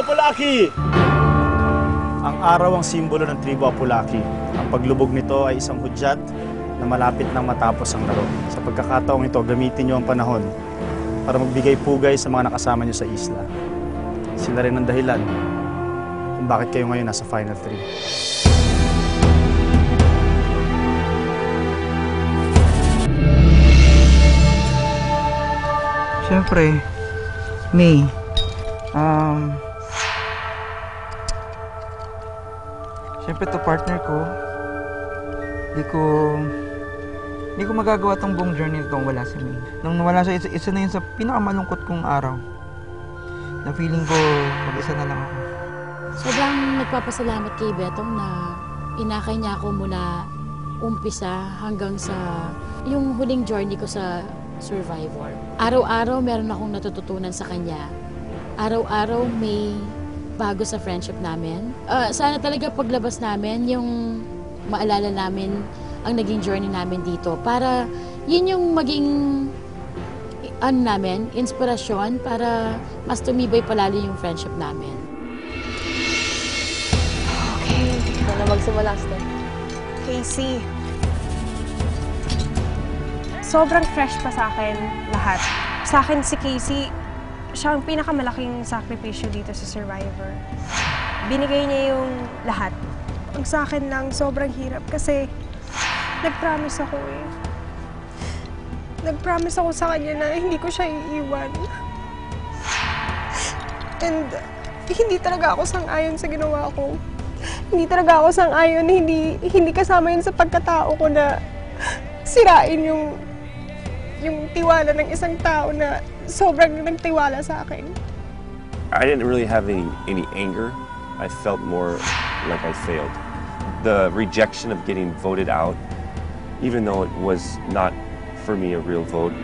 Apulaki! Ang araw ang simbolo ng tribo Apulaki. Ang paglubog nito ay isang hudyat na malapit nang matapos ang laro. Sa pagkakataong ito, gamitin niyo ang panahon para magbigay pugay sa mga nakasama niyo sa isla. Sila rin ang dahilan kung bakit kayo ngayon nasa Final 3. Siyempre, May, um, siyempre to partner ko, di ko, di ko magagawa tong buong journey tong wala si May. Nung nawala siya, isa, isa na yun sa pinakamalungkot kong araw. Na feeling ko, mag-isa na lang ako. Sobrang nagpapasalamat kay Betong na inakay niya ako mula umpisa hanggang sa yung huling journey ko sa Survivor. Araw-araw meron akong natututunan sa kanya. Araw-araw may bago sa friendship namin. Ah, sana talaga paglabas namin, yung maalala namin ang naging journey namin dito. Para yun yung maging ano namin, inspirasyon para mas tumibay palalo yung friendship namin. Ikaw na magsimula, Steph. Casey. Sobrang fresh pa sa akin lahat. Sa akin si Casey, siya ang pinakamalaking sakripisyo dito sa Survivor. Binigay niya yung lahat. Ang sa akin lang, sobrang hirap kasi nag-promise ako eh. Nag-promise ako sa kanya na hindi ko siya iiwan. And hindi talaga ako sang-ayon sa ginawa ko. Hindi talaga ako sang-ayon, hindi, hindi kasama yun sa pagkatao ko na sirain yung yung tiwala ng isang tao na sobrang nagtiwala sa akin. I didn't really have any, any anger. I felt more like I failed. The rejection of getting voted out, even though it was not for me a real vote,